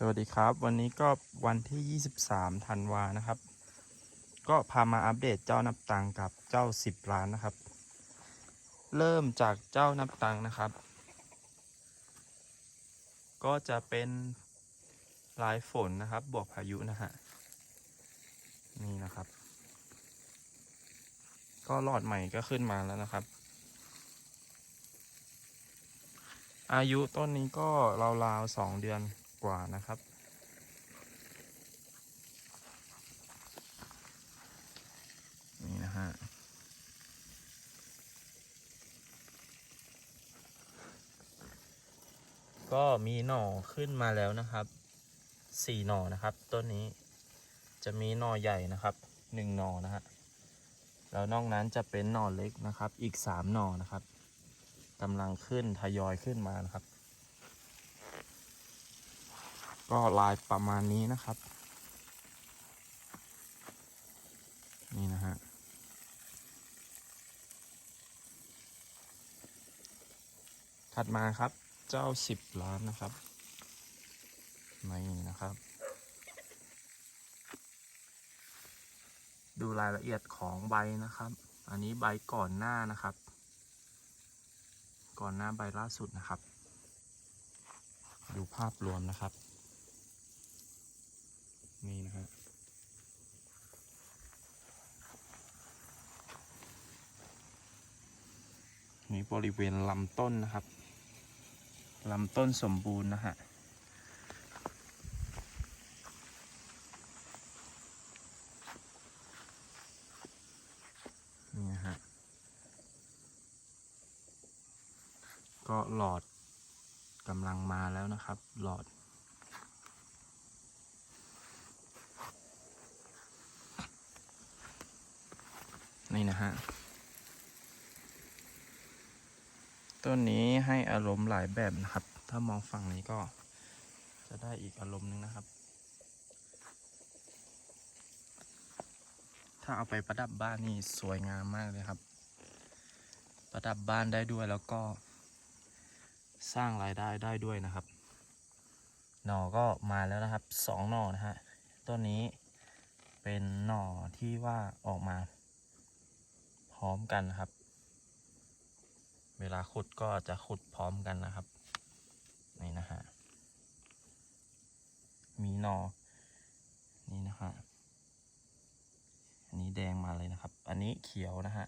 สวัสดีครับ วันนี้ก็วันที่ 23 ธันวานะครับ ก็พามาอัปเดตเจ้านับตังกับเจ้า 10 ล้านนะครับ เริ่มจากเจ้านับตังนะครับ ก็จะเป็นลายฝนนะครับ บวกพายุนะฮะนี่นะครับ ก็หลอดใหม่ก็ขึ้นมาแล้วนะครับ อายุต้นนี้ก็ราวๆสองเดือน กว่านะครับนี่นะฮะก็มีหน่อขึ้นมาแล้วนะครับสี่หน่อนะครับต้นนี้จะมีหน่อใหญ่นะครับหนึ่งหน่อนะฮะแล้วนอกนั้นจะเป็นหน่อเล็กนะครับ อีกสามหน่อนะครับกำลังขึ้นทยอยขึ้นมานะครับ ก็ลายประมาณนี้นะครับ นี่นะฮะถัดมาครับเจ้าสิบล้านนะครับนี่นะครับ ดูรายละเอียดของใบนะครับ อันนี้ใบก่อนหน้านะครับ ก่อนหน้าใบล่าสุดนะครับ ดูภาพรวมนะครับ นี่นะฮะนี่บริเวณลำต้นนะครับลำต้นสมบูรณ์นะฮะนี่นะฮะก็หลอดกำลังมาแล้วนะครับ หลอด นี่นะฮะ ต้นนี้ให้อารมณ์หลายแบบนะครับ ถ้ามองฝั่งนี้ก็จะได้อีกอารมณ์หนึงนะครับ ถ้าเอาไปประดับบ้านนี่สวยงามมากเลยครับ ประดับบ้านได้ด้วยแล้วก็ สร้างรายได้ได้ด้วยนะครับ หน่อก็มาแล้วนะครับสองหน่อนะฮะ ต้นนี้เป็นหน่อที่ว่าออกมา พร้อมกันนะครับ เวลาขุดก็จะขุดพร้อมกันนะครับนี่นะฮะมีนอนี่นะฮะอันนี้แดงมาเลยนะครับ อันนี้เขียวนะฮะ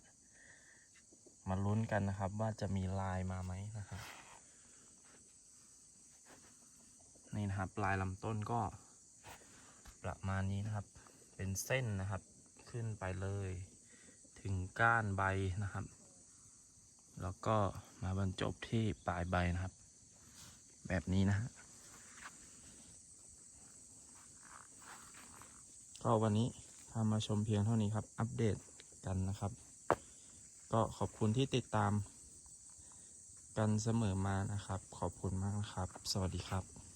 มาลุ้นกันนะครับ ว่าจะมีลายมาไหมนะครับนี่นะครับลายลำต้นก็ประมาณนี้นะครับ เป็นเส้นนะครับ ขึ้นไปเลย ถึงก้านใบนะครับ แล้วก็มาบรรจบที่ปลายใบนะครับ แบบนี้นะฮะก็วันนี้พามาชมเพียงเท่านี้ครับ อัปเดตกันนะครับ ก็ขอบคุณที่ติดตามกันเสมอมานะครับ ขอบคุณมากนะครับ สวัสดีครับ